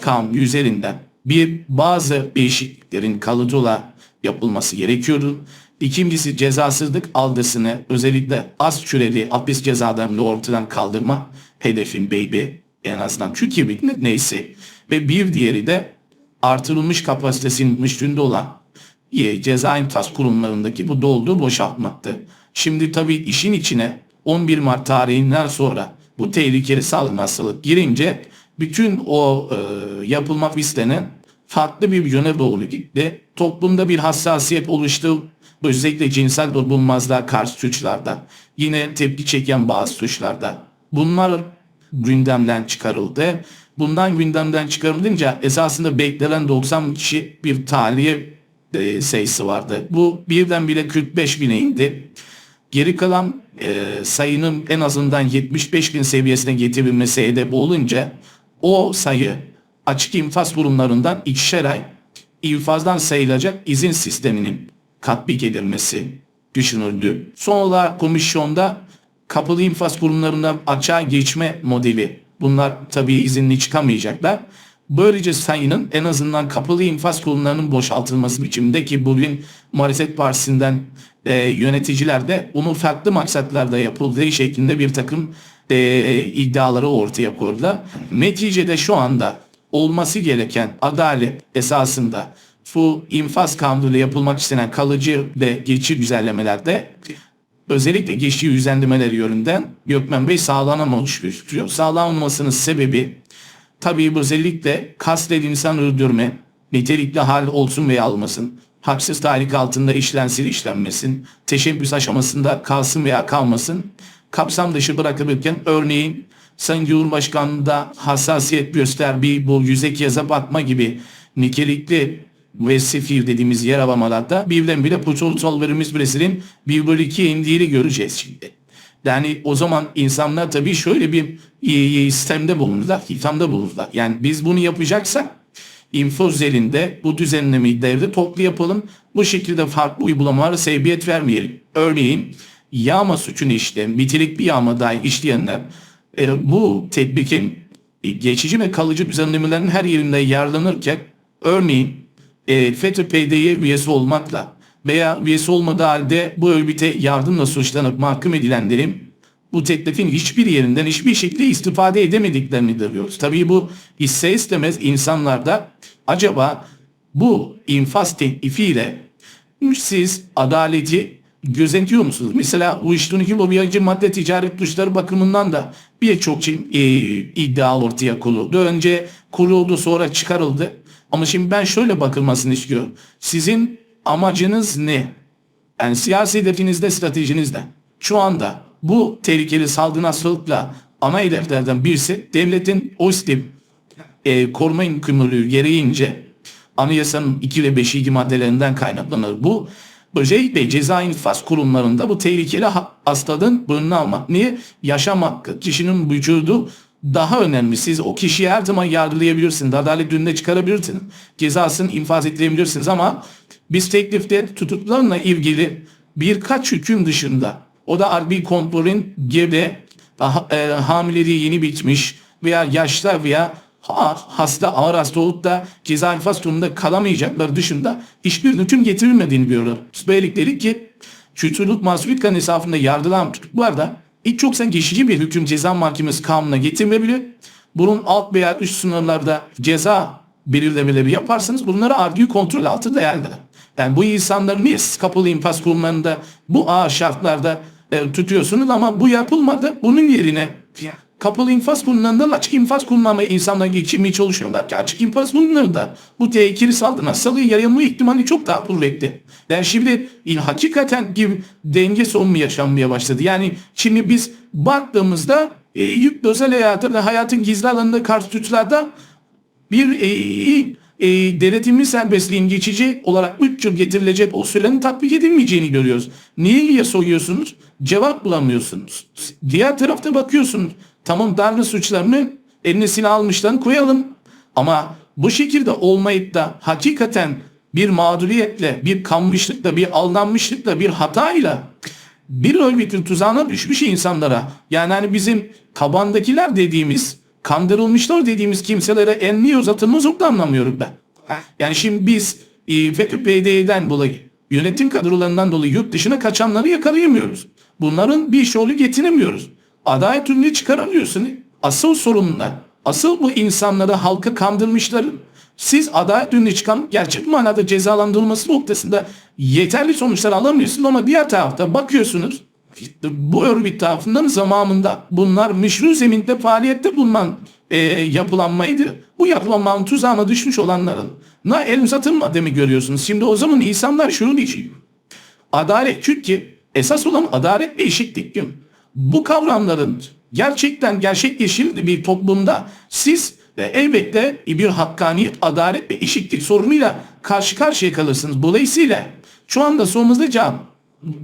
kanunu üzerinden bir bazı değişikliklerin kalıcı olarak yapılması gerekiyordu. İkincisi cezasızlık algısını özellikle az süreli hapis cezalarını ortadan kaldırma hedefim baby en azından Türkiye Birliği'nde neyse. Ve bir diğeri de artırılmış kapasitesinin üstünde olan ceza infaz kurumlarındaki bu dolduğu boşaltmaktı. Şimdi tabii işin içine 11 Mart tarihinden sonra bu tehlikeli salgın hastalık girince bütün o e, yapılmak istenen farklı bir yöne doğru gitti. Toplumda bir hassasiyet oluştu. Özellikle cinsel bulunmazlığa karşı suçlarda. Yine tepki çeken bazı suçlarda. Bunlar gündemden çıkarıldı. Bundan gündemden çıkarılınca esasında beklenen 90 kişi bir tahliye e, sayısı vardı. Bu birdenbire 45 bine indi. Geri kalan e, sayının en azından 75 bin seviyesine getirilmesi hedef olunca o sayı açık infaz kurumlarından ikişer ay infazdan sayılacak izin sisteminin tatbik edilmesi düşünüldü. Son olarak komisyonda kapalı infaz kurumlarından açığa geçme modeli. Bunlar tabii izinli çıkamayacaklar. Böylece sayının en azından kapalı infaz kurumlarının boşaltılması biçiminde ki bugün Muhalefet Partisi'nden e, yöneticiler de onun farklı maksatlarda yapıldığı şeklinde bir takım e, iddiaları ortaya koydular. Neticede şu anda olması gereken adalet esasında bu infaz kanunuyla yapılmak istenen kalıcı ve geçici düzenlemelerde özellikle geçici düzenlemeler yönünden Gökmen Bey sağlanamamış gözüküyor. Sağlanmamasının sebebi tabii özellikle kastet insan öldürme, nitelikli hal olsun veya almasın, haksız tahrik altında işlensin işlenmesin, teşebbüs aşamasında kalsın veya kalmasın, kapsam dışı bırakılırken örneğin Sayın Cumhurbaşkanı'nda hassasiyet göster bir bu yüzek yaza batma gibi nitelikli ve sefir dediğimiz yer alamalarda birdenbire Puçol verimiz Bresil'in 1 bölü 2 indiğini göreceğiz şimdi. Yani o zaman insanlar tabii şöyle bir e, e, sistemde bulunurlar, ithamda bulunurlar. Yani biz bunu yapacaksak info üzerinde bu düzenlemeyi devre toplu yapalım. Bu şekilde farklı uygulamalara sebebiyet vermeyelim. Örneğin yağma suçunu işleyen, nitelikli yağma dahi işleyenler e, bu tedbikin e, geçici ve kalıcı düzenlemelerin her yerinde yararlanırken örneğin e, FETÖ PD'ye üyesi olmakla veya üyesi olmadığı halde bu örgüte yardımla suçlanıp mahkum edilenlerin bu teklifin hiçbir yerinden hiçbir şekilde istifade edemediklerini görüyoruz. Tabii bu iste istemez insanlarda acaba bu infaz teklifiyle siz adaleti gözetiyor musunuz? Mesela uyuşturucu lobiyacı madde ticaret tuşları bakımından da birçok şey, e, iddia ortaya konuldu. Önce kuruldu sonra çıkarıldı. Ama şimdi ben şöyle bakılmasını istiyorum. Sizin amacınız ne? Yani siyasi hedefinizde, stratejinizde. Şu anda bu tehlikeli salgın hastalıkla ana hedeflerden birisi devletin o sistem e, koruma yükümlülüğü gereğince anayasanın 2 ve 5. maddelerinden kaynaklanır. Bu özellikle ceza infaz kurumlarında bu tehlikeli ha- hastalığın almak. Niye? Yaşam hakkı, kişinin vücudu daha önemli. Siz o kişiyi her zaman yargılayabilirsiniz. Adalet önüne çıkarabilirsiniz. Cezasını infaz ettirebilirsiniz ama biz teklifte tutuklarla ilgili birkaç hüküm dışında o da adli kontrolün gebe, hamileliği yeni bitmiş veya yaşta veya ha, hasta ağır hasta olup da ceza infaz durumunda kalamayacaklar dışında hiçbir hüküm getirilmediğini görüyoruz. Böylelikle ki Çocuk Mahsulü Kan hesabında yargılanan tutuklular da ilk çok sen geçici bir hüküm ceza mahkemesi kanununa getirmeyebilir. Bunun alt veya üst sınırlarda ceza belirlemeleri yaparsanız bunları adli kontrol altında yerler. Yani bu insanları niye kapalı infaz kurumlarında bu ağır şartlarda e, tutuyorsunuz ama bu yapılmadı. Bunun yerine kapalı infaz kurumlarından açık infaz kurumlarına insanlar geçirmeye çalışıyorlar ki açık infaz kurumlarında bu tehlikeli saldırı hastalığı yayılma ihtimali çok daha kuvvetli. Yani şimdi hakikaten bir denge sorunu yaşanmaya başladı. Yani şimdi biz baktığımızda e, yük özel hayatı ve hayatın gizli alanında karşı tutularda bir e, e, denetimli serbestliğin geçici olarak 3 yıl getirilecek o sürenin tatbik edilmeyeceğini görüyoruz. Niye diye soruyorsunuz? Cevap bulamıyorsunuz. Diğer tarafta bakıyorsunuz. Tamam darbe suçlarını eline silah almıştan koyalım. Ama bu şekilde olmayıp da hakikaten bir mağduriyetle, bir kanmışlıkla, bir aldanmışlıkla, bir hatayla bir örgütün tuzağına düşmüş insanlara yani hani bizim tabandakiler dediğimiz kandırılmışlar dediğimiz kimselere en niye uzatılmaz anlamıyorum ben. Yani şimdi biz e, FETÖ-PYD'den dolayı yönetim kadrolarından dolayı yurt dışına kaçanları yakalayamıyoruz. Bunların bir yolu getiremiyoruz. Adalet ürünü çıkaramıyorsun. Asıl sorunlar, asıl bu insanları halka kandırmışların siz adalet ürünü çıkan gerçek manada cezalandırılması noktasında yeterli sonuçlar alamıyorsunuz ama diğer tarafta bakıyorsunuz bu örgüt tarafından zamanında bunlar meşru zeminde faaliyette bulunan e, yapılanmaydı. Bu yapılanmanın tuzağına düşmüş olanların na el uzatılmadığını görüyorsunuz. Şimdi o zaman insanlar şunu diyecek. Adalet çünkü esas olan adalet ve eşitlik. değil? Bu kavramların gerçekten gerçekleşir bir toplumda siz de elbette bir hakkaniyet, adalet ve eşitlik sorunuyla karşı karşıya kalırsınız. Dolayısıyla şu anda sorumuzda cevap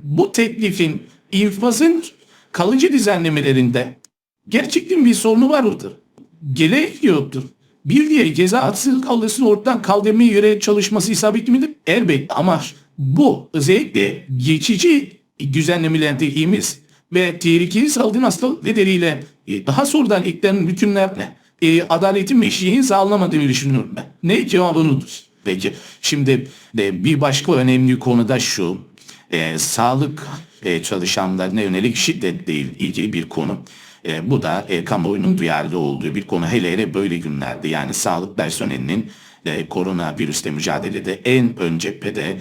bu teklifin infazın kalıcı düzenlemelerinde gerçekten bir sorunu vardır. Gerek yoktur. Bir diğer ceza haksızlık algısını ortadan kaldırmaya yönelik çalışması isabetli midir? Elbette ama bu özellikle geçici düzenlemeler dediğimiz ve tehlikeli salgın hastalık nedeniyle e, daha sonradan eklenen hükümlerle e, adaletin meşruiyetini sağlamadığını düşünüyorum ben. Ne cevabınıdır? Peki şimdi de bir başka önemli konu da şu. E, sağlık e, çalışanlarına yönelik şiddetle ilgili bir konu. E, bu da e, kamuoyunun duyarlı olduğu bir konu. Hele hele böyle günlerde yani sağlık personelinin e, koronavirüsle mücadelede en ön cephede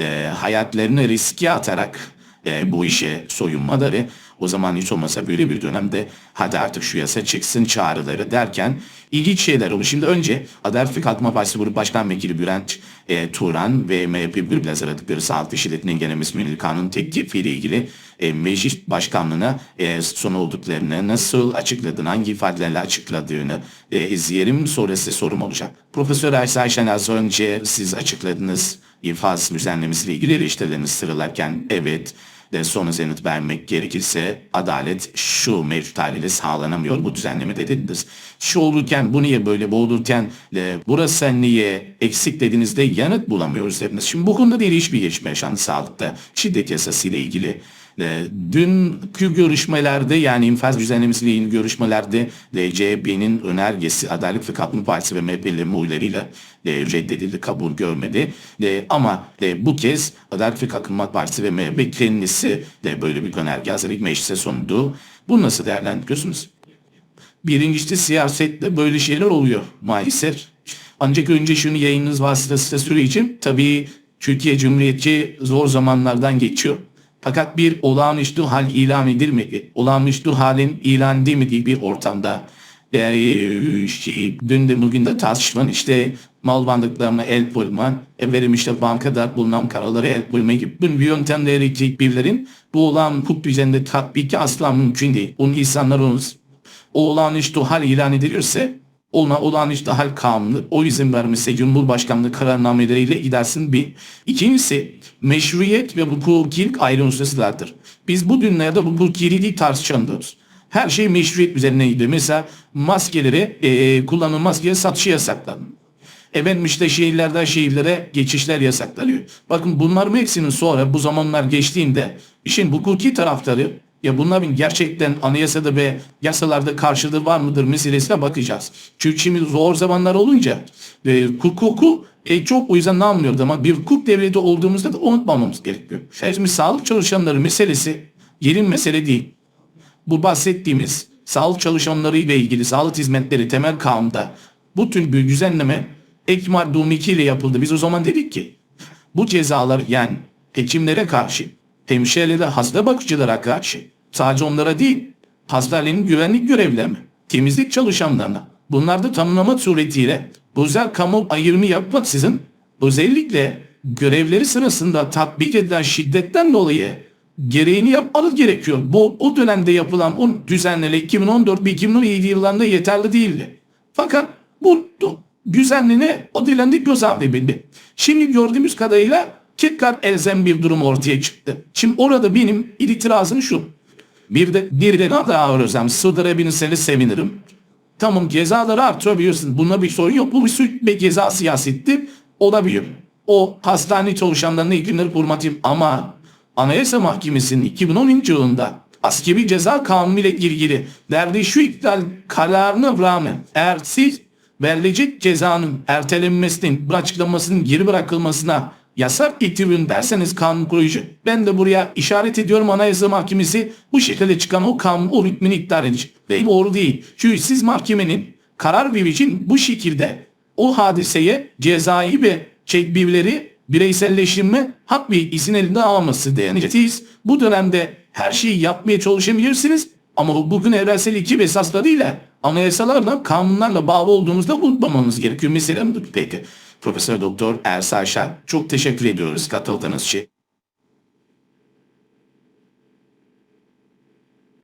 e, hayatlarını riske atarak e, bu işe soyunmaları o zaman hiç olmasa böyle bir dönemde hadi artık şu yasa çıksın çağrıları derken ilginç şeyler oldu. Şimdi önce Adalet ve Kalkınma Partisi Grup Başkan Vekili Bülent e, Turan ve MHP Gülbez aradıkları sağlık şiddetinin engellemesi yönelik kanun teklifiyle ilgili e, meclis başkanlığına e, son olduklarını nasıl açıkladığını, hangi ifadelerle açıkladığını e, izleyelim. Sonra size sorum olacak. Profesör Aysel Şen az önce siz açıkladınız infaz düzenlemesiyle ilgili eleştirilerini sıralarken evet de son yanıt vermek gerekirse adalet şu mevcut haliyle sağlanamıyor bu düzenleme dediniz. Şu olurken bu niye böyle bu olurken e, burası niye eksik dediğinizde yanıt bulamıyoruz dediniz. Şimdi bu konuda değil hiçbir gelişme yaşandı sağlıkta şiddet yasası ile ilgili. E, dünkü görüşmelerde yani infaz düzenlemesiyle ilgili görüşmelerde CHP'nin önergesi Adalet ve Kalkınma Partisi ve MHP'lerin oylarıyla e, reddedildi, kabul görmedi. E, ama e, bu kez Adalet ve Kalkınma Partisi ve MHP kendisi de böyle bir önerge hazırlayıp meclise sundu. Bunu nasıl değerlendiriyorsunuz? Birincisi siyasette böyle şeyler oluyor maalesef. Ancak önce şunu yayınınız vasıtasıyla söyleyeceğim. Tabii Türkiye Cumhuriyeti zor zamanlardan geçiyor. Fakat bir olağanüstü hal ilan edilmedi. Olağanüstü halin ilan edilmediği bir ortamda e, şey, dün de bugün de tartışman işte mal bandıklarına el koyma, efendim işte bankada bulunan karaları el koyma gibi bu yöntemleri tedbirlerin bu olan hukuk düzeninde tatbiki asla mümkün değil. Onun insanlar o olağanüstü hal ilan edilirse ona olağanüstü hal kanunu o izin vermesi Cumhurbaşkanlığı kararnameleriyle gidersin bir. İkincisi meşruiyet ve hukukilik ayrı unsurlardır. Biz bu günlerde hukukiliği tartışamıyoruz. Her şey meşruiyet üzerine gidiyor. Mesela maskeleri e, kullanılan maskeye satışı yasaklandı. Efendim işte şehirlerden şehirlere geçişler yasaklanıyor. Bakın bunların hepsinin sonra bu zamanlar geçtiğinde işin hukuki tarafları ya bunların gerçekten anayasada ve yasalarda karşılığı var mıdır meselesine bakacağız. Çünkü şimdi zor zamanlar olunca e, hukuku e, çok o yüzden ne anlıyoruz ama bir hukuk devleti olduğumuzda da unutmamamız gerekiyor. Şimdi sağlık çalışanları meselesi yerin mesele değil. Bu bahsettiğimiz sağlık çalışanları ile ilgili sağlık hizmetleri temel kanunda bu tür bir düzenleme Madde 2 ile yapıldı. Biz o zaman dedik ki bu cezalar yani hekimlere karşı, hemşirelere, hasta bakıcılara karşı sadece onlara değil hastanenin güvenlik görevlilerine, temizlik çalışanlarına bunlar da tanımlama suretiyle özel kamu ayrımı yapmaksızın özellikle görevleri sırasında tatbik edilen şiddetten dolayı gereğini yapmanız gerekiyor. Bu o dönemde yapılan o düzenleme 2014 ve 2017 yıllarında yeterli değildi. Fakat bu düzenlene o dilendi göz ardı edildi. Şimdi gördüğümüz kadarıyla tekrar elzem bir durum ortaya çıktı. Şimdi orada benim itirazım şu. Bir de bir de ne daha özlem sığdırabilirseniz sevinirim. Tamam cezaları artırabiliyorsun. Bunda bir sorun yok. Bu bir suç ve ceza siyaseti olabilir. O hastane çalışanlarına ilgilenir hurmatım ama Anayasa Mahkemesi'nin 2010 yılında askeri ceza kanunu ile ilgili derdi şu iptal kararına rağmen eğer siz verilecek cezanın ertelenmesinin, açıklamasının geri bırakılmasına yasak getirün derseniz kanun koruyucu. Ben de buraya işaret ediyorum Anayasa Mahkemesi bu şekilde çıkan o kanun o hükmünü iptal edecek. Ve doğru değil. Çünkü siz mahkemenin karar vericin bu şekilde o hadiseye cezai ve tedbirleri bireyselleştirme hak ve izin elinde alması dayanacak. Siz bu dönemde her şeyi yapmaya çalışabilirsiniz ama bugün evrensel iki esaslarıyla anayasalarla, kanunlarla bağlı olduğumuzda unutmamamız gerekiyor. Mesela. Peki. Profesör Doktor Ersay Şah çok teşekkür ediyoruz katıldığınız için.